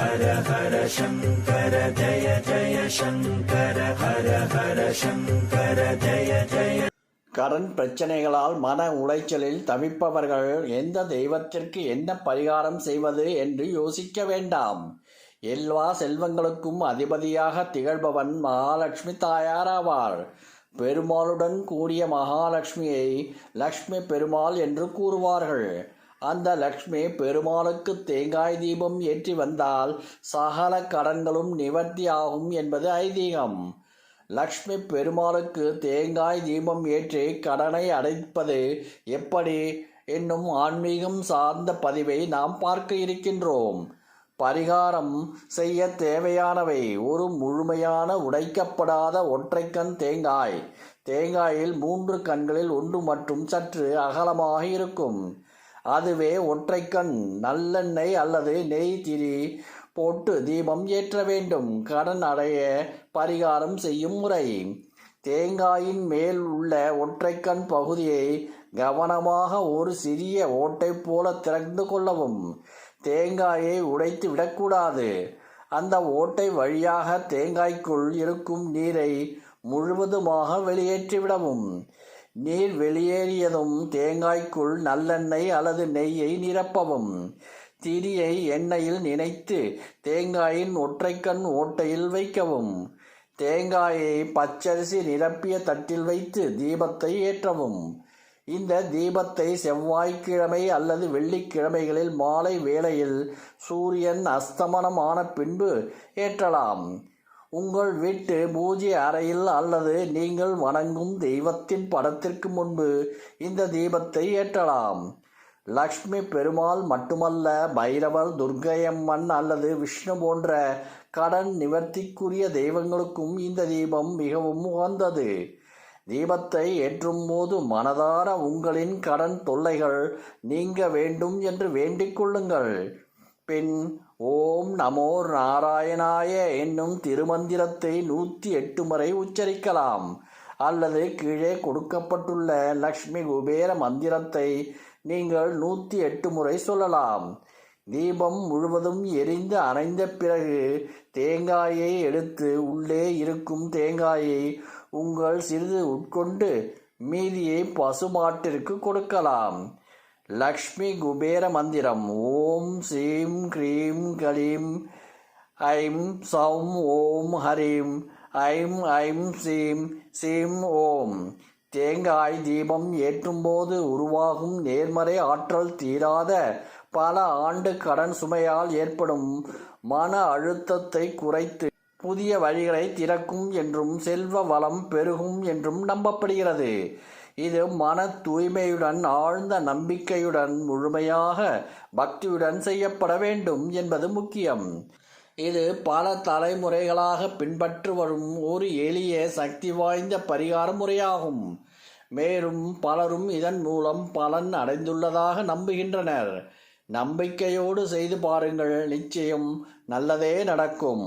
ஹர ஹர சங்கர ஜய ஜய சங்கர ஹர ஹர சங்கர ஜய ஜய கடன் பிரச்சனைகளால் மன உளைச்சலில் தவிப்பவர்கள் எந்த தெய்வத்திற்கு என்ன பரிகாரம் செய்வது என்று யோசிக்க வேண்டாம். எல்லா செல்வங்களுக்கும் அதிபதியாக திகழ்பவன் மகாலட்சுமி தாயாராவார். பெருமாளுடன் கூடிய மகாலட்சுமியை லக்ஷ்மி பெருமாள் என்று கூறுவார்கள். அந்த லக்ஷ்மி பெருமாளுக்கு தேங்காய் தீபம் ஏற்றி வந்தால் சகல கடன்களும் நிவர்த்தி ஆகும் என்பது ஐதீகம். லக்ஷ்மி பெருமாளுக்கு தேங்காய் தீபம் ஏற்றி கடனை அடைப்பது எப்படி? என்னும் ஆன்மீகம் சார்ந்த பதிவை நாம் பார்க்க இருக்கின்றோம். பரிகாரம் செய்ய தேவையானவை. ஒரு முழுமையான உடைக்கப்படாத ஒற்றைக்கண் தேங்காய். தேங்காயில் மூன்று கண்களில் ஒன்று மற்றும் சற்று அகலமாக இருக்கும். அதுவே ஒற்றைக்கண் நல்லெண்ணெய் அல்லது நெய் திரி போட்டு தீபம் ஏற்ற வேண்டும். கடன் அடைய பரிகாரம் செய்யும் முறை. தேங்காயின் மேல் உள்ள ஒற்றைக்கண் பகுதியை கவனமாக ஒரு சிறிய ஓட்டை போல திறந்து கொள்ளவும். தேங்காயை உடைத்து விடக்கூடாது. அந்த ஓட்டை வழியாக தேங்காய்க்குள் இருக்கும் நீரை முழுவதுமாக வெளியேற்றிவிடவும். நீர் வெளியேறியதும் தேங்காய்க்குள் நல்லெண்ணெய் அல்லது நெய்யை நிரப்பவும். திரியை எண்ணெயில் நினைத்து தேங்காயின் ஒற்றைக்கண் ஓட்டையில் வைக்கவும். தேங்காயை பச்சரிசி நிரப்பிய தட்டில் வைத்து தீபத்தை ஏற்றவும். இந்த தீபத்தை செவ்வாய்க்கிழமை அல்லது வெள்ளிக்கிழமைகளில் மாலை வேளையில் சூரியன் அஸ்தமனமான பின்பு ஏற்றலாம். உங்கள் வீட்டு பூஜை அறையில் அல்லது நீங்கள் வணங்கும் தெய்வத்தின் படத்திற்கு முன்பு இந்த தீபத்தை ஏற்றலாம். லக்ஷ்மி பெருமாள் மட்டுமல்ல பைரவர் துர்கையம்மன் அல்லது விஷ்ணு போன்ற கடன் நிவர்த்திக்குரிய தெய்வங்களுக்கும் இந்த தீபம் மிகவும் உகந்தது. தீபத்தை ஏற்றும் போது மனதார உங்களின் கடன் தொல்லைகள் நீங்க வேண்டும் என்று வேண்டிக் கொள்ளுங்கள். பின் ஓம் நமோ நாராயணாய என்னும் திருமந்திரத்தை நூற்றி எட்டு முறை உச்சரிக்கலாம். அல்லது கீழே கொடுக்கப்பட்டுள்ள லக்ஷ்மி குபேர மந்திரத்தை நீங்கள் நூற்றி எட்டு முறை சொல்லலாம். தீபம் முழுவதும் எரிந்து அணைந்த பிறகு தேங்காயை எடுத்து உள்ளே இருக்கும் தேங்காயை உங்கள் சிறிது உட்கொண்டு மீதியை பசுமாட்டிற்கு கொடுக்கலாம். லக்ஷ்மி குபேர மந்திரம். ஓம் ஸ்ரீம் க்ரீம் களீம் ஐம் சௌம் ஓம் ஹரீம். ஐம் ஐம் ஸ்ரீம் ஸ்ரீம் ஓம். தேங்காய் தீபம் ஏற்றும்போது உருவாகும் நேர்மறை ஆற்றல் தீராத பல ஆண்டு கடன் சுமையால் ஏற்படும் மன அழுத்தத்தை குறைத்து புதிய வழிகளை திறக்கும் என்றும் செல்வ வளம் பெருகும் என்றும் நம்பப்படுகிறது. இது மன தூய்மையுடன் ஆழ்ந்த நம்பிக்கையுடன் முழுமையாக பக்தியுடன் செய்யப்பட வேண்டும் என்பது முக்கியம். இது பல தலைமுறைகளாக பின்பற்று வரும் ஒரு எளிய சக்தி வாய்ந்த பரிகார முறையாகும். மேலும் பலரும் இதன் மூலம் பலன் அடைந்துள்ளதாக நம்புகின்றனர். நம்பிக்கையோடு செய்து பாருங்கள் நிச்சயம் நல்லதே நடக்கும்.